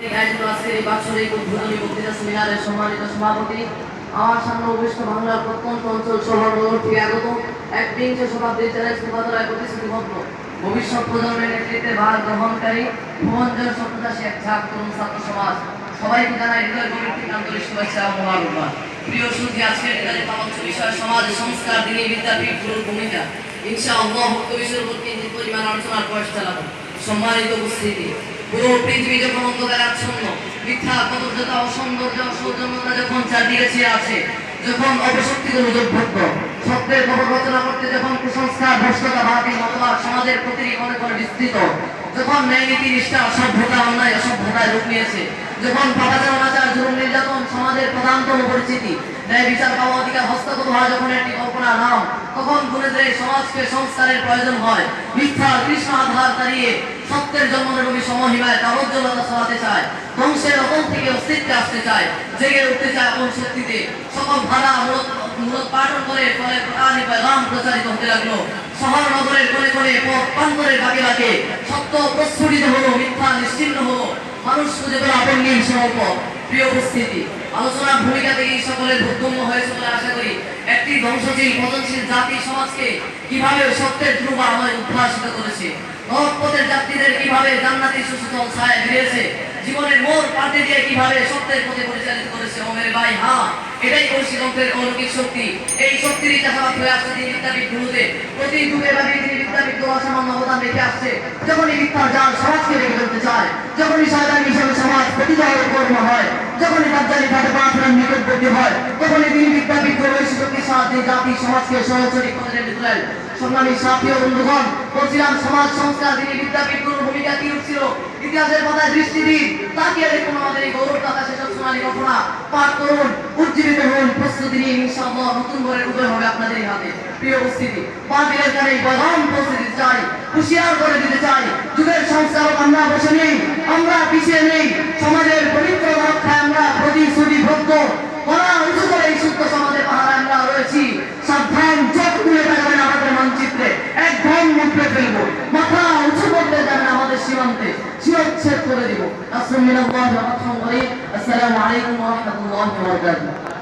আজকের বাৎসরিক উদ্বোধনী বক্তৃতা সেমিনারের সম্মানিত সভাপতি। আমার সামনে উপবিষ্ট বাংলার প্রত্যন্ত অঞ্চল শহর থেকে আগত একবিংশ শতাব্দীর চ্যালেঞ্জ মোকাবেলায় প্রতিশ্রুতিবদ্ধ। ভবিষ্যৎ প্রজন্মের নেতৃত্বে ভার গ্রহণকারী ভুবনজয় সপ্তাশী এক ঝাঁক তরুণ ছাত্র সমাজ। সবাইকে জানাই হৃদয় গভীর আন্তরিক শুভেচ্ছা ও মোবারকবাদ প্রিয় সুধী, আজকের এখানে পাবচ্ছ বিষয় সমাজ, সংস্কার, দিনী বিদ্যাপীঠ গুরুর ভূমিকা। ইনশাআল্লাহ উক্ত বিষয়ের উপর পরিমাণ আলোচনার প্রয়াস চালাবো। সম্মানিত উপস্থিতি। পুরো পৃথিবী যখন অন্ধকার আচ্ছন্ন, মিথ্যা কদর্যতা অসৌন্দর্য, অসৌজন্যতা যখন চারদিকে আছে, যখন অপশক্তি দুর্ভোগ্য সত্যের খবর রচনা করতে যখন কুসংস্কার, ভ্রষ্টতা ভাবি মতবাদ, সমাজের প্রতিটি মনে করে বিস্তৃত, যখন ন্যায় নীতি, নিষ্ঠা অসভ্যতা অন্যায় রূপ নিয়েছে। যখন পাপাচার, অনাচার, জুলুম, নির্যাতন সমাজের প্রধানতম পরিচিতি ন্যায় বিচার পাওয়া অধিকার হস্তগত হওয়া যখন একটি কল্পনা নাম তখন গুণেদের সমাজকে সংস্কারের প্রয়োজন হয়। মিথ্যা, কৃষ্ণ আধার দাঁড়িয়ে সত্যের জন্মনবী সমহিমায় তাবজ্জলতা ছড়াতে চায়। ধ্বংসের অকল থেকে অস্তিত্বে আসতে চায়। জেগে উঠতে চায় আপন শক্তিতে। সকল ধারা মূলত মূলত পাঠন করে ফলে কোরআনী পেগাম প্রচারিত হতে লাগল। শহর নগরের কোণে কোণে পথ প্রান্তরের বাকে বাকে। সত্য প্রস্ফুটিত হলো, মিথ্যা নিশ্চিন্ন হলো। মানুষ খুঁজে পেল আপন নীল স্বল্প প্রিয় উপস্থিতি, আলোচনার ভূমিকা থেকে সকলের বোধগম্য হয়েছে বলে আশা করি একটি ধ্বংসশীল, পতনশীল জাতি সমাজকে কীভাবে সত্যের ধ্রুব আমায় উদ্ভাসিত করেছে নরকপথের যাত্রীদের কীভাবে জান্নাতি সুশীতল ছায়া ফিরেছে জীবনের মোড় পাল্টে দিয়ে কীভাবে সত্যের পথে পরিচালিত করেছে ও মেরে ভাই হ্যাঁ এটাই কৌশিকন্তের অলৌকিক শক্তি। এই শক্তিরই চাষাবাদ হয়ে আসছে তিনি বিদ্যাপীঠ গুরুতে প্রতি যুগে ভাবে তিনি বিদ্যাপীঠ অসামান্য অবদান রেখে আসছে। যখনই মিথ্যার জাল সমাজকে রেখে ফেলতে চায় যখনই শয়তান হিসেবে সমাজ প্রতিদয় কর্ম হয়, যখনই তাজ্জালি ঘাটে প্রার্থনার নিকটবর্তী হয়, তখনই তিনি বিদ্যাপীঠ প্রবেশ শক্তির সাহায্যে জাতি সমাজকে সহচরী টেনে তোলেন। সম্মানী সাথী ও বন্ধুগণ, বলছিলাম, সমাজ সংস্কার তিনি বিদ্যাপীঠ গুরুর ভূমিকা কি ছিল ইতিহাসের পাতায় দৃষ্টি দিন, তাকিয়ে দেখুন আমাদের এই গৌরব কথা সেসব সোনালী ঘটনা। পাঠ করুন, উজ্জীবিত হন, প্রস্তুতি নিয়ে ইনশাআল্লাহ নতুন ভোরের উদয় হবে আপনাদের হাতে। প্রিয় উপস্থিতি পাঁচের কানে প্রধান প্রস্তুতি চাই, হুঁশিয়ার করে দিতে চাই। যুগের সংস্কারক আমরা বসে নেই। আমরা পিছিয়ে নেই। সমাজের পবিত্র রক্ষায় আমরা প্রতিশ্রুতিবদ্ধ বলা উঁচু করে এই সুস্থ সমাজে পাহারা আমরা রয়েছি। সাবধান, চোখ তুলে থাকবেন আমাদের মানচিত্রে। একদম মুখে মাথা উঁচু করতে যাবেন আমাদের সীমান্তে। করে দিব। আসসালামু আলাইকুম ওয়া রাহমাতুল্লাহি ওয়া বারাকাতুহু।